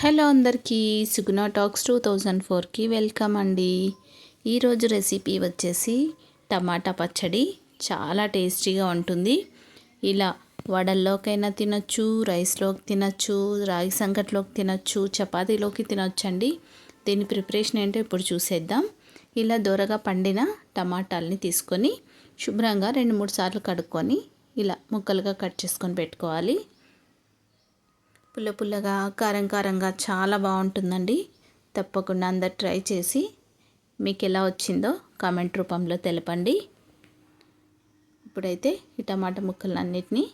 Hello అందరికీ Suguna talks two thousand ఫోర్కి welcome అండి. ఈరోజు రెసిపీ వచ్చేసి టమాటా పచ్చడి. చాలా టేస్టీగా ఉంటుంది. ఇలా వడల్లోకైనా తినచ్చు రైస్లోకి తినచ్చు రాగి సంకట్లోకి తినచ్చు చపాతీలోకి తినొచ్చండి. దీని ప్రిపరేషన్ ఏంటో ఇప్పుడు చూసేద్దాం. ఇలా దూరగా పండిన టమాటాలని తీసుకొని శుభ్రంగా రెండు మూడు సార్లు కడుక్కొని ఇలా ముక్కలుగా కట్ చేసుకొని పెట్టుకోవాలి. పుల్ల పుల్లగా కారం కారంగా చాలా బాగుంటుందండి. తప్పకుండా అందరు ట్రై చేసి మీకు ఎలా వచ్చిందో కామెంట్ రూపంలో తెలపండి. ఇప్పుడైతే ఈ టమాటా ముక్కలన్నిటినీ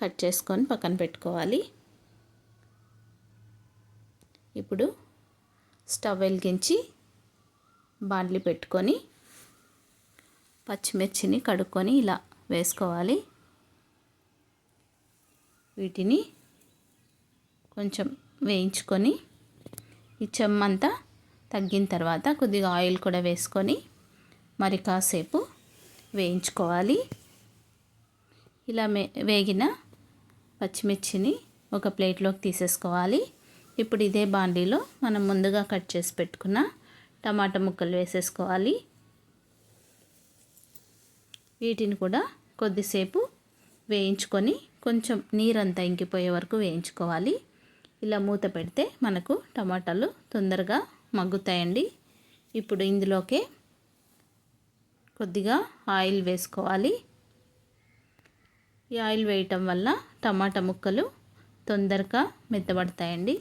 కట్ చేసుకొని పక్కన పెట్టుకోవాలి. ఇప్పుడు స్టవ్ వెలిగించి బాండ్లి పెట్టుకొని పచ్చిమిర్చిని కడుక్కొని ఇలా వేసుకోవాలి. వీటిని కొంచెం వేయించుకొని ఈ చెమ్మంతా తగ్గిన తర్వాత కొద్దిగా ఆయిల్ కూడా వేసుకొని మరి కాసేపు వేయించుకోవాలి. ఇలా మే వేగిన పచ్చిమిర్చిని ఒక ప్లేట్లోకి తీసేసుకోవాలి. ఇప్పుడు ఇదే బాండీలో మనం ముందుగా కట్ చేసి పెట్టుకున్న టమాటా ముక్కలు వేసేసుకోవాలి. వీటిని కూడా కొద్దిసేపు వేయించుకొని కొంచెం నీరంతా ఇంకిపోయే వరకు వేయించుకోవాలి. ఇలా మూత పెడితే మనకు టమాటాలు తొందరగా మగ్గుతాయండి. ఇప్పుడు ఇందులోకే కొద్దిగా ఆయిల్ వేసుకోవాలి. ఈ ఆయిల్ వేయటం వల్ల టమాటా ముక్కలు తొందరగా మెత్తబడతాయండి.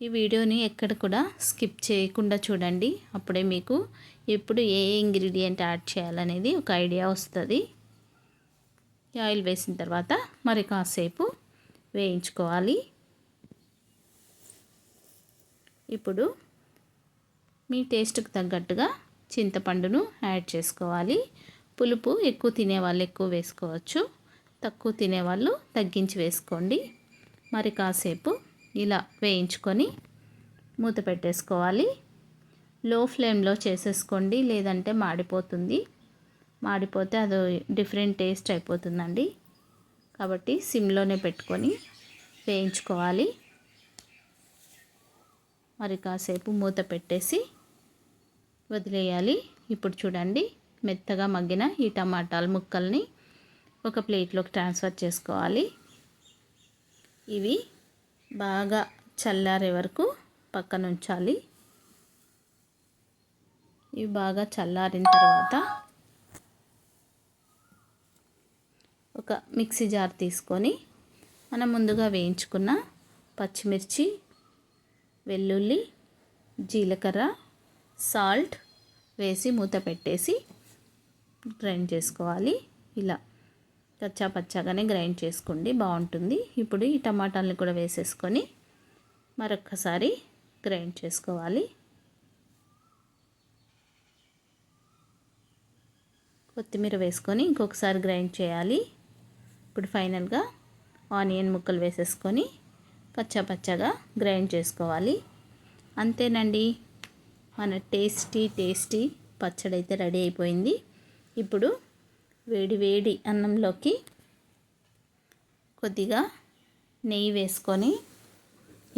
ఈ వీడియోని ఎక్కడ కూడా స్కిప్ చేయకుండా చూడండి. అప్పుడే మీకు ఎప్పుడు ఏ ఇంగ్రీడియంట్ యాడ్ చేయాలనేది ఒక ఐడియా వస్తుంది. ఆయిల్ వేసిన తర్వాత మరి కాసేపు వేయించుకోవాలి. ఇప్పుడు మీ టేస్ట్కి తగ్గట్టుగా చింతపండును యాడ్ చేసుకోవాలి. పులుపు ఎక్కువ తినేవాళ్ళు ఎక్కువ వేసుకోవచ్చు. తక్కువ తినేవాళ్ళు తగ్గించి వేసుకోండి. మరి కాసేపు ఇలా వేయించుకొని మూత పెట్టేసుకోవాలి. లో ఫ్లేమ్లో చేసేసుకోండి. లేదంటే మాడిపోతుంది. మాడిపోతే అది డిఫరెంట్ టేస్ట్ అయిపోతుందండి. కాబట్టి సిమ్లోనే పెట్టుకొని వేయించుకోవాలి. మరి కాసేపు మూత పెట్టేసి వదిలేయాలి. ఇప్పుడు చూడండి మెత్తగా మగ్గిన ఈ టమాటాల ముక్కల్ని ఒక ప్లేట్లోకి ట్రాన్స్ఫర్ చేసుకోవాలి. ఇవి బాగా చల్లారే వరకు పక్కన ఉంచాలి ఇవి బాగా చల్లారిన తర్వాత ఒక మిక్సీ జార్ తీసుకొని మనం ముందుగా వేయించుకున్న పచ్చిమిర్చి వెల్లుల్లి జీలకర్ర సాల్ట్ వేసి మూత పెట్టేసి గ్రైండ్ చేసుకోవాలి. ఇలా కచ్చా పచ్చాగానే గ్రైండ్ చేసుకోండి. బాగుంటుంది. ఇప్పుడు ఈ టమాటాలను కూడా వేసేసుకొని మరొక్కసారి గ్రైండ్ చేసుకోవాలి. కొత్తిమీర వేసుకొని ఇంకొకసారి గ్రైండ్ చేయాలి. ఇప్పుడు ఫైనల్గా ఆనియన్ ముక్కలు వేసేసుకొని కచ్చా పచ్చగా గ్రైండ్ చేసుకోవాలి. అంతేనండి. మన టేస్టీ టేస్టీ పచ్చడి అయితే రెడీ అయిపోయింది. ఇప్పుడు వేడి వేడి అన్నంలోకి కొద్దిగా నెయ్యి వేసుకొని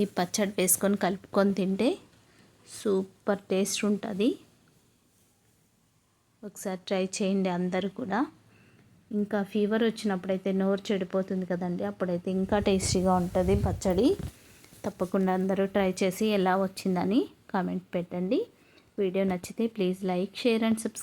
ఈ పచ్చడి వేసుకొని కలుపుకొని తింటే సూపర్ టేస్ట్ ఉంటుంది. ఒకసారి ట్రై చేయండి అందరూ కూడా. ఇంకా ఫీవర్ వచ్చినప్పుడైతే నోరు చెడిపోతుంది కదండి. అప్పుడైతే ఇంకా టేస్టీగా ఉంటుంది పచ్చడి. తప్పకుండా అందరూ ట్రై చేసి ఎలా వచ్చిందని కామెంట్ పెట్టండి. వీడియో నచ్చితే please like share and subscribe